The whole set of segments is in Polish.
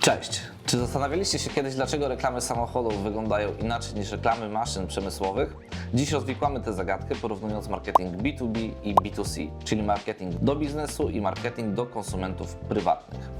Cześć! Czy zastanawialiście się kiedyś, dlaczego reklamy samochodów wyglądają inaczej niż reklamy maszyn przemysłowych? Dziś rozwikłamy tę zagadkę porównując marketing B2B i B2C, czyli marketing do biznesu i marketing do konsumentów prywatnych.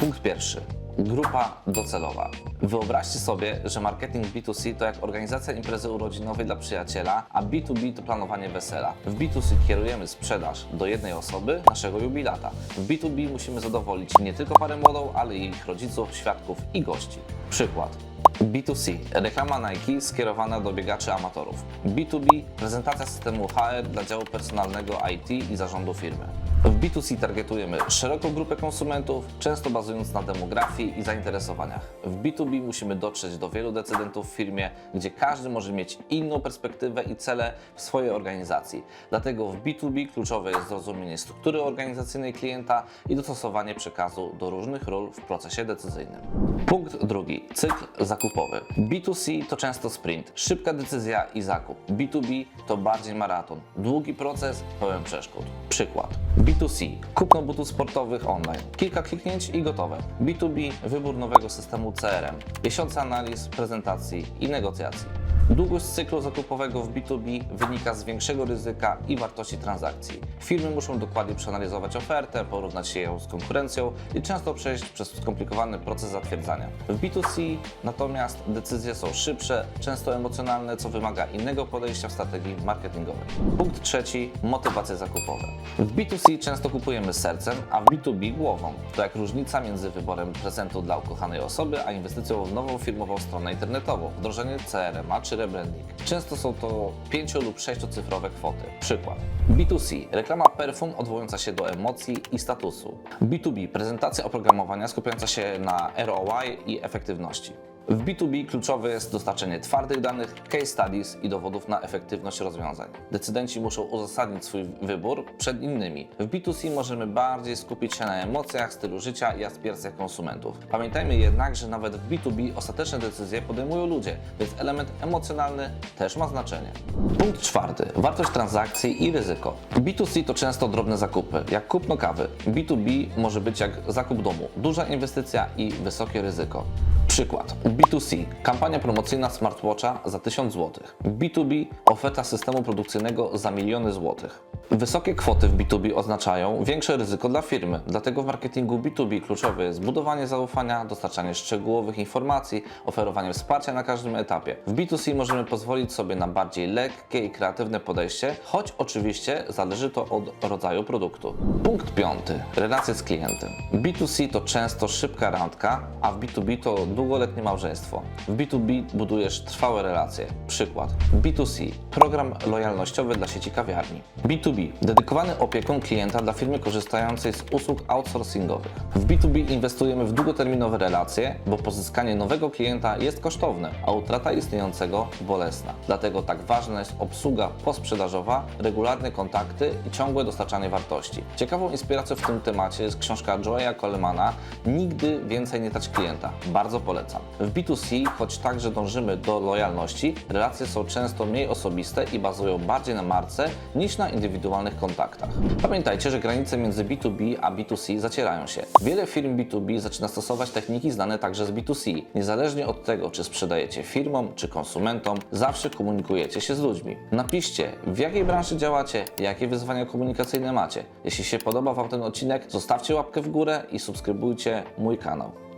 Punkt pierwszy. Grupa docelowa. Wyobraźcie sobie, że marketing B2C to jak organizacja imprezy urodzinowej dla przyjaciela, a B2B to planowanie wesela. W B2C kierujemy sprzedaż do jednej osoby, naszego jubilata. W B2B musimy zadowolić nie tylko parę młodą, ale i ich rodziców, świadków i gości. Przykład. B2C. Reklama Nike skierowana do biegaczy amatorów. B2B. Prezentacja systemu HR dla działu personalnego IT i zarządu firmy. W B2C targetujemy szeroką grupę konsumentów, często bazując na demografii i zainteresowaniach. W B2B musimy dotrzeć do wielu decydentów w firmie, gdzie każdy może mieć inną perspektywę i cele w swojej organizacji. Dlatego w B2B kluczowe jest zrozumienie struktury organizacyjnej klienta i dostosowanie przekazu do różnych ról w procesie decyzyjnym. Punkt drugi. Cykl zakupowy. B2C to często sprint, szybka decyzja i zakup. B2B to bardziej maraton, długi proces, pełen przeszkód. Przykład. B2C. Kupno butów sportowych online. Kilka kliknięć i gotowe. B2B. Wybór nowego systemu CRM. Miesiące analiz, prezentacji i negocjacji. Długość cyklu zakupowego w B2B wynika z większego ryzyka i wartości transakcji. Firmy muszą dokładnie przeanalizować ofertę, porównać ją z konkurencją i często przejść przez skomplikowany proces zatwierdzania. W B2C natomiast decyzje są szybsze, często emocjonalne, co wymaga innego podejścia w strategii marketingowej. Punkt trzeci motywacja zakupowa. W B2C często kupujemy sercem, a w B2B głową. To jak różnica między wyborem prezentu dla ukochanej osoby, a inwestycją w nową firmową stronę internetową, wdrożenie CRM-a czy rebranding. Często są to 5 lub 6-cyfrowe kwoty. Przykład. B2C. Reklama perfum odwołująca się do emocji i statusu. B2B. Prezentacja oprogramowania skupiająca się na ROI i efektywności. W B2B kluczowe jest dostarczenie twardych danych, case studies i dowodów na efektywność rozwiązań. Decydenci muszą uzasadnić swój wybór przed innymi. W B2C możemy bardziej skupić się na emocjach, stylu życia i aspiracjach konsumentów. Pamiętajmy jednak, że nawet w B2B ostateczne decyzje podejmują ludzie, więc element emocjonalny też ma znaczenie. Punkt czwarty. Wartość transakcji i ryzyko. B2C to często drobne zakupy, jak kupno kawy. B2B może być jak zakup domu. Duża inwestycja i wysokie ryzyko. Przykład. B2C. Kampania promocyjna smartwatcha za 1000 zł. B2B. Oferta systemu produkcyjnego za miliony złotych. Wysokie kwoty w B2B oznaczają większe ryzyko dla firmy, dlatego w marketingu B2B kluczowe jest budowanie zaufania, dostarczanie szczegółowych informacji, oferowanie wsparcia na każdym etapie. W B2C możemy pozwolić sobie na bardziej lekkie i kreatywne podejście, choć oczywiście zależy to od rodzaju produktu. Punkt piąty. Relacje z klientem. B2C to często szybka randka, a w B2B to długoletnie małżeństwo. W B2B budujesz trwałe relacje. Przykład. B2C. Program lojalnościowy dla sieci kawiarni. B2B. Dedykowany opieką klienta dla firmy korzystającej z usług outsourcingowych. W B2B inwestujemy w długoterminowe relacje, bo pozyskanie nowego klienta jest kosztowne, a utrata istniejącego bolesna. Dlatego tak ważna jest obsługa posprzedażowa, regularne kontakty i ciągłe dostarczanie wartości. Ciekawą inspiracją w tym temacie jest książka Joeya Colemana Nigdy więcej nie trać klienta. Bardzo polecam. W B2C, choć także dążymy do lojalności, relacje są często mniej osobiste i bazują bardziej na marce niż na indywidualnych kontaktach. Pamiętajcie, że granice między B2B a B2C zacierają się. Wiele firm B2B zaczyna stosować techniki znane także z B2C. Niezależnie od tego, czy sprzedajecie firmom, czy konsumentom, zawsze komunikujecie się z ludźmi. Napiszcie, w jakiej branży działacie, jakie wyzwania komunikacyjne macie. Jeśli się podoba Wam ten odcinek, zostawcie łapkę w górę i subskrybujcie mój kanał.